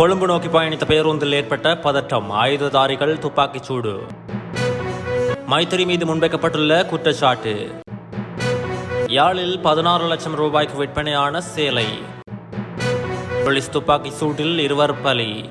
கொழும்பு நோக்கி பயணித்த பேருந்தில் ஏற்பட்ட பதட்டம் ஆயுததாரிகள் துப்பாக்கிச் சூடு. மைத்திரி மீது முன்வைக்கப்பட்டுள்ள குற்றச்சாட்டு. யாழில் பதினாறு லட்சம் ரூபாய்க்கு விற்பனையான சேலை. போலீஸ் துப்பாக்கி சூட்டில் இருவர் பலி.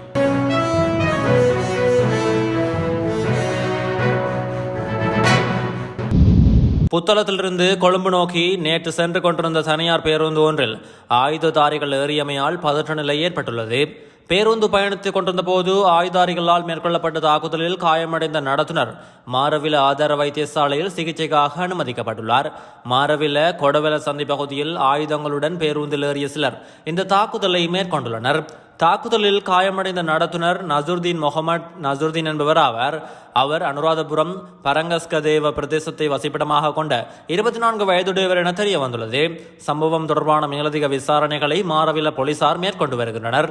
புத்தளத்திலிருந்து கொழும்பு நோக்கி நேற்று சென்று கொண்டிருந்த தனியார் பேருந்து ஒன்றில் ஆயுததாரிகள் ஏறியமையால் பதற்ற நிலை ஏற்பட்டுள்ளது. பேருந்து பயணித்துக் கொண்டிருந்த போது ஆயுதாரிகளால் மேற்கொள்ளப்பட்ட தாக்குதலில் காயமடைந்த நடத்துனர் மாரவில ஆதார வைத்தியசாலையில் சிகிச்சைக்காக அனுமதிக்கப்பட்டுள்ளார். மாரவில கொடவில சந்தி பகுதியில் ஆயுதங்களுடன் பேருந்தில் ஏறிய சிலர் இந்த தாக்குதலை மேற்கொண்டுள்ளனர். தாக்குதலில் காயமடைந்த நடத்துனர் நசுர்தீன் முகமது நசுர்தீன் என்பவர் ஆவார். அவர் அனுராதபுரம் பரங்கஸ்கதேவ பிரதேசத்தை வசிப்பிடமாக கொண்ட இருபத்தி நான்கு வயதுடையவர் என தெரிய வந்துள்ளது சம்பவம் தொடர்பான மேலதிக விசாரணைகளை மாரவில போலீசார் மேற்கொண்டு வருகின்றனர்.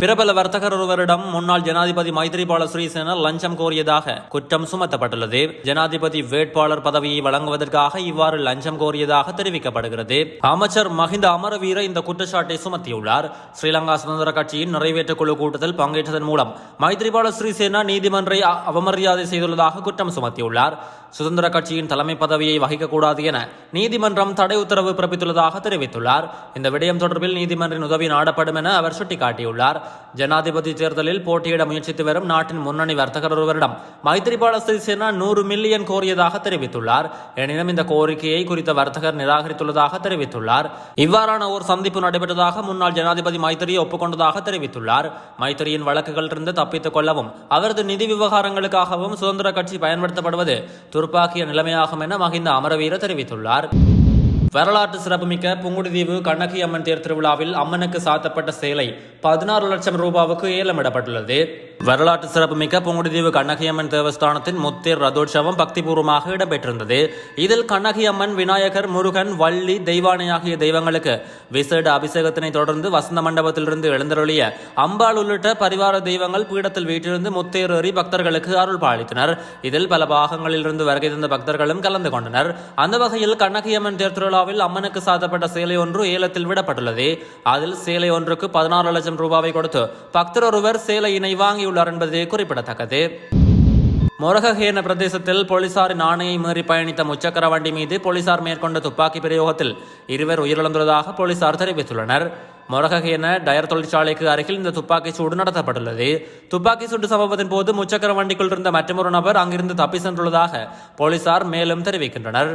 பிரபல வர்த்தகர் ஒருவரிடம் முன்னாள் ஜனாதிபதி மைத்ரிபால சிறிசேன லஞ்சம் கோரியதாக குற்றம் சுமத்தப்பட்டுள்ளது. ஜனாதிபதி வேட்பாளர் பதவியை வழங்குவதற்காக இவ்வாறு லஞ்சம் கோரியதாக தெரிவிக்கப்படுகிறது. அமைச்சர் மஹிந்த அமரவீர இந்த குற்றச்சாட்டை சுமத்தியுள்ளார். ஸ்ரீலங்கா சுதந்திர கட்சியின் நிறைவேற்று குழு கூட்டத்தில் பங்கேற்றதன் மூலம் மைத்ரிபால சிறிசேனா நீதிமன்றை அவமரியாதை செய்துள்ளதாக குற்றம் சுமத்தியுள்ளார். சுதந்திர கட்சியின் தலைமை பதவியை வகிக்கக்கூடாது என நீதிமன்றம் தடை உத்தரவு பிறப்பித்துள்ளதாக தெரிவித்துள்ளார். இந்த விடயம் தொடர்பில் நீதிமன்றின் உதவி நாடப்படும் என அவர் சுட்டிக்காட்டியுள்ளார். ஜனாதிபதி தேர்தலில் போட்டியிட முயற்சித்து வரும் நாட்டின் முன்னணி வர்த்தகர் ஒருவரிடம் மைத்திரிபால சிறிசேனா நூறு மில்லியன் கோரியதாக தெரிவித்துள்ளார். எனினும் இந்த கோரிக்கையை குறித்த வர்த்தகர் நிராகரித்துள்ளதாக தெரிவித்துள்ளார். இவ்வாறான ஒரு சந்திப்பு நடைபெற்றதாக முன்னாள் ஜனாதிபதி மைத்திரியை ஒப்புக்கொண்டதாக தெரிவித்துள்ளார். மைத்திரியின் வழக்குகளிலிருந்து தப்பித்துக் கொள்ளவும் அவரது நிதி விவகாரங்களுக்காகவும் சுதந்திர கட்சி பயன்படுத்தப்படுவது துர்ப்பாக்கிய நிலைமையாகும் என மஹிந்த அமரவீர தெரிவித்துள்ளார். வரலாற்று சிறப்புமிக்க புங்குடுதீவு கண்ணகி அம்மன் தேர் திருவிழாவில் அம்மனுக்கு சாத்தப்பட்ட சேலை பதினாறு லட்சம் ரூபாவுக்கு ஏலமிடப்பட்டுள்ளது. வரலாற்று சிறப்புமிக்க புங்குடுதீவு கண்ணகியம்மன் தேவஸ்தானத்தின் முத்தேர் ரதோற்சவம் பக்திபூர்வமாக இடம்பெற்றிருந்தது. இதில் கண்ணகி அம்மன் விநாயகர் முருகன் வள்ளி தெய்வானை ஆகிய தெய்வங்களுக்கு விசேட அபிஷேகத்தினை தொடர்ந்து வசந்த மண்டபத்திலிருந்து எழுந்தருளிய அம்பாள் உள்ளிட்ட பரிவார தெய்வங்கள் பீடத்தில் வீட்டிலிருந்து முத்தேறேறி பக்தர்களுக்கு அருள் பாலித்தனர். இதில் பல பாகங்களிலிருந்து வருகை தந்த பக்தர்களும் கலந்து கொண்டனர். அந்த வகையில் கண்ணகியம்மன் தேர் திருவிழாவில் அம்மனுக்கு சாத்தப்பட்ட சேலை ஒன்று ஏலத்தில் விடப்பட்டுள்ளது. அதில் சேலை ஒன்றுக்கு பதினாறு லட்சம் ரூபாவை கொடுத்து பக்தர் ஒருவர் சேலையினை வாங்கி வாங்கியுள்ளார் என்பது குறிப்பிடத்தக்கது. மொரகஹேன பிரதேசத்தில் போலீசாரின் ஆணையை மீறி பயணித்த முச்சக்கர வண்டி மீது போலீசார் மேற்கொண்ட துப்பாக்கி பிரயோகத்தில் இருவர் உயிரிழந்துள்ளதாக போலீசார் தெரிவித்துள்ளனர். மொரகஹேன டயர் தொழிற்சாலைக்கு அருகில் இந்த துப்பாக்கி சூடு நடத்தப்பட்டுள்ளது. துப்பாக்கி சூடு சம்பவத்தின் போது முச்சக்கர வண்டிக்குள் இருந்த மற்றொரு நபர் அங்கிருந்து தப்பி சென்றுள்ளதாக போலீசார் மேலும் தெரிவிக்கின்றனர்.